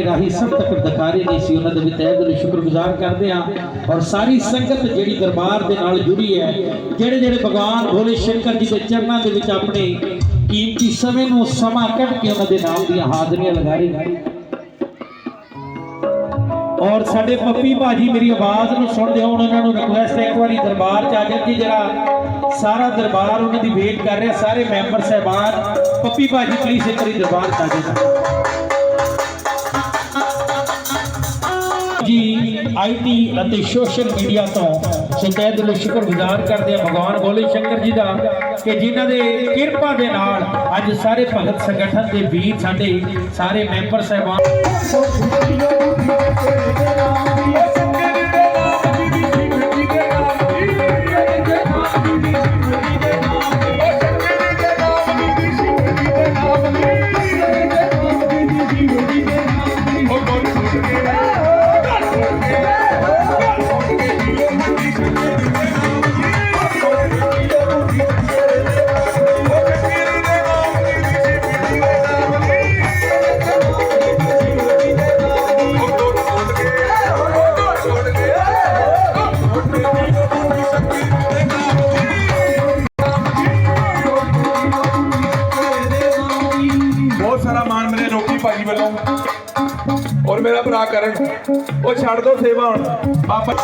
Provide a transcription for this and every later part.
ਕੈਮਰੇ ਰਾਹੀਂ ਸਭ ਤੱਕ ਦਿਖਾ ਰਹੇ ਨਹੀਂ ਸੀ। ਉਹਨਾਂ ਦੇ ਵੀ ਤਹਿ ਦਿਲੋਂ ਸ਼ੁਕਰਗੁਜ਼ਾਰ ਕਰਦੇ ਹਾਂ। ਔਰ ਸਾਰੀ ਸੰਗਤ ਜਿਹੜੀ ਦਰਬਾਰ ਦੇ ਨਾਲ ਜੁੜੀ ਹੈ, ਜਿਹੜੇ ਜਿਹੜੇ ਭਗਵਾਨ ਭੋਲੇ ਸ਼ੰਕਰ ਜੀ ਦੇ ਚਰਨਾਂ ਦੇ ਵਿੱਚ ਆਪਣੇ ਕੀਮਤੀ ਸਮੇਂ ਨੂੰ ਸਮਾਂ ਕੱਢ ਕੇ ਉਹਨਾਂ ਦੇ ਨਾਮ ਦੀਆਂ ਹਾਜ਼ਰੀਆਂ ਲਗਾ ਰਹੇ ਔਰ ਸਾਡੇ ਪੱਪੀ ਭਾਜੀ ਮੇਰੀ ਆਵਾਜ਼ ਨੂੰ ਸੁਣਦੇ ਹੋਣ ਉਹਨਾਂ ਨੂੰ ਰਿਕੁਐਸਟ ਹੈ, ਇੱਕ ਵਾਰੀ ਦਰਬਾਰ ਚ ਆ ਜਾਣ ਜੀ ਜਿਹੜਾ ਸਾਰਾ ਦਰਬਾਰ ਉਹਨਾਂ ਦੀ ਵੇਟ ਕਰ ਰਿਹਾ, ਸਾਰੇ ਮੈਂਬਰ, ਸਹਿਬਾਨ। ਪੱਪੀ ਭਾਜੀ ਪਲੀਜ਼ ਇੱਕ ਵਾਰੀ ਦਰਬਾਰ ਚ ਆ ਜਾਣਾ। ਆਈਟੀ ਅਤੇ ਸੋਸ਼ਲ ਮੀਡੀਆ ਤੋਂ ਸੋ ਤਹਿ ਦਿਲੋਂ ਸ਼ੁਕਰਗੁਜ਼ਾਰ ਕਰਦੇ ਆ ਭਗਵਾਨ ਭੋਲੇ ਸ਼ੰਕਰ ਜੀ ਦਾ ਕਿ ਜਿਨ੍ਹਾਂ ਦੇ ਕਿਰਪਾ ਦੇ ਨਾਲ ਅੱਜ ਸਾਰੇ ਭਗਤ ਸੰਗਠਨ ਦੇ ਵੀਰ ਸਾਡੇ, ਸਾਰੇ ਮੈਂਬਰ ਸਹਿਬਾਨ ਭਾਜੀ ਵੱਲੋਂ ਔਰ ਮੇਰਾ ਭਰਾ ਕਰਨ ਉਹ ਛੱਡ ਦੋ ਸੇਵਾ ਹੁਣ ਬਾਬਾ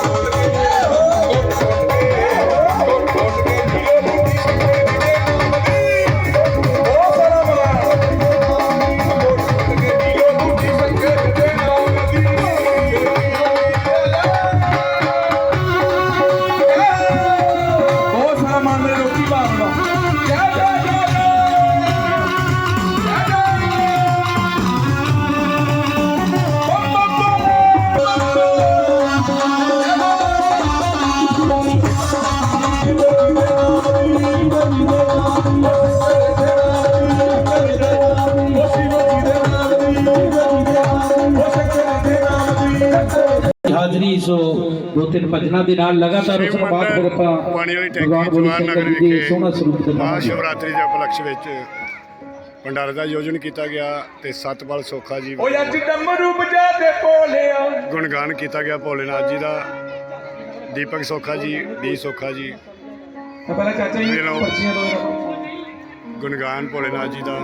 ਬਹੁਤ ਸਾਰਾ ਬਹੁਤ ਸਾਰਾ ਮਾਣ ਮੇਰੇ ਰੋਕੀ ਭਾਜੀ ਵੱਲੋਂ ਜੈ ਜੈ ਹਾਜ਼ਰੀ ਸੋ ਦੋ ਤਿੰਨ ਭਜਨਾਂ ਦੇ ਨਾਲ ਲਗਾਤਾਰ ਉਸ ਤੋਂ ਬਾਅਦ ਫਿਰ ਆਪਾਂ ਪਾਣੀ ਵਾਲੀ ਟੈਂਕੀ ਸ਼ੰਕਰ ਨਗਰ ਦੇ ਸੋਹਣਾ ਵਿਖੇ ਸਰੂਪ ਦੇ ਨਾਲ ਮਹਾਸ਼ਿਵਰਾਤਰੀ ਦੇ ਉਪਲਕਸ਼ ਵਿੱਚ ਭੰਡਾਰੇ ਦਾ ਆਯੋਜਨ ਕੀਤਾ ਗਿਆ ਤੇ ਸਤਪਾਲ ਸੋਖਾ ਜੀ ਓਏ ਅੱਜ ਡਮਰੂ ਵਜਾ ਦੇ ਬੋਲਿਆ ਗੁਣਗਾਨ ਕੀਤਾ ਗਿਆ ਭੋਲੇਨਾਥ ਜੀ ਦਾ। ਦੀਪਕ ਸੋਖਾ ਜੀ ਡੀ ਸੋਖਾ ਜੀ। ਪਹਿਲਾਂ ਚਾਚਾ ਜੀ। ਪਰਚੀਆਂ ਦੋ ਗੁਣਗਾਨ ਭੋਲੇਨਾਥ ਜੀ ਦਾ।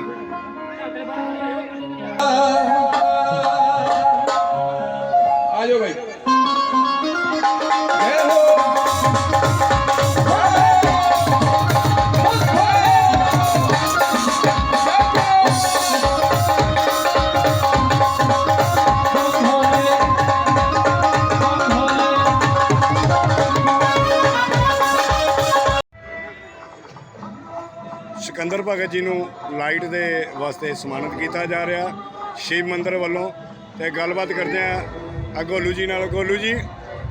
ਸਿਕੰਦਰ ਭਗਤ ਜੀ ਨੂੰ ਲਾਈਟ ਦੇ ਵਾਸਤੇ ਸਨਮਾਨਿਤ ਕੀਤਾ ਜਾ ਰਿਹਾ। ਸ਼ਿਵ ਮੰਦਿਰ ਵੱਲੋਂ ਤੇ ਗੱਲਬਾਤ ਕਰਦੇ ਆ ਆ ਗੋਲੂ ਜੀ ਨਾਲ। ਗੋਲੂ ਜੀ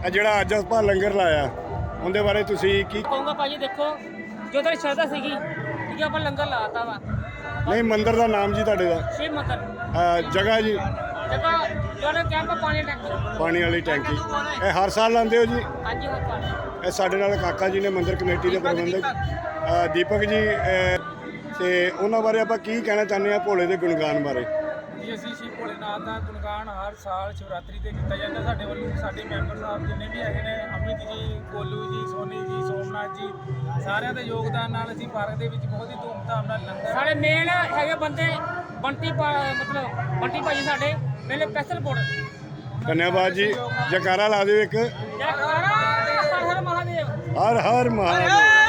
ਆ ਜਿਹੜਾ ਅੱਜ ਆਪਾਂ ਲੰਗਰ ਲਾਇਆ ਉਹਦੇ ਬਾਰੇ ਤੁਸੀਂ ਕੀ ਕਹੂੰਗਾ ਭਾਜੀ? ਦੇਖੋ ਜੋ ਤੇਰੀ ਸ਼ਰਧਾ ਸੀਗੀ ਕਿ ਆਪਾਂ ਲੰਗਰ ਲਾਤਾ ਵਾ। ਨਹੀਂ ਮੰਦਿਰ ਦਾ ਨਾਮ ਜੀ ਤੁਹਾਡੇ ਦਾ। ਸ਼ਿਵ ਮੰਦਰ। ਜਗ੍ਹਾ ਜੀ। ਪਾਣੀ ਟੈਂਕ। ਪਾਣੀ ਵਾਲੀ ਟੈਂਕੀ। ਇਹ ਹਰ ਸਾਲ ਲਾਉਂਦੇ ਹੋ ਜੀ? ਇਹ ਸਾਡੇ ਨਾਲ ਕਾਕਾ ਜੀ ਨੇ ਮੰਦਿਰ ਕਮੇਟੀ ਦੇ ਪ੍ਰਬੰਧਕ। ਅ, ਦੀਪਕ ਜੀ ਅ, ਤੇ ਉਹਨਾਂ ਬਾਰੇ ਆਪਾਂ ਕੀ ਕਹਿਣਾ ਚਾਹੁੰਦੇ ਆ ਭੋਲੇ ਦੇ ਗੁਣਗਾਨ ਬਾਰੇ? ਜੀ ਅਸੀਂ ਸ਼੍ਰੀ ਭੋਲੇਨਾਥ ਦਾ ਗੁਣਗਾਨ ਹਰ ਸਾਲ ਸ਼ਿਵਰਾਤਰੀ ਤੇ ਕੀਤਾ ਜਾਂਦਾ। ਸਾਡੇ ਵੱਲੋਂ ਸਾਡੇ ਮੈਂਬਰ ਸਾਹਿਬ ਜਿੰਨੇ ਵੀ ਹੈਗੇ ਨੇ ਅਮਿਤ ਜੀ ਗੋਲੂ ਜੀ ਸੋਨੀ ਜੀ ਸੋਮਨਾਥ ਜੀ ਸਾਰਿਆਂ ਦੇ ਯੋਗਦਾਨ ਨਾਲ ਅਸੀਂ ਪਾਰਕ ਦੇ ਵਿੱਚ ਬਹੁਤ ਹੀ ਧੂਮਧਾਮ ਨਾਲ ਲੰਗਰ ਸਾਡੇ ਮੇਨ ਹੈਗੇ ਬੰਦੇ ਬੰਟੀ ਪਾ- ਮਤਲਬ ਬੰਟੀ ਭਾਜੀ ਸਾਡੇ। ਮੇਲੇ ਪੈਸਲ ਬੋਰਡ ਧੰਨਵਾਦ ਜੀ। ਜਕਾਰਾ ਲਾ ਦਿਓ ਇੱਕ। ਜੈ ਕਾਰਾ ਹਰ ਹਰ ਮਹਾਦੇਵ। ਹਰ ਹਰ ਮਹਾਦੇਵ।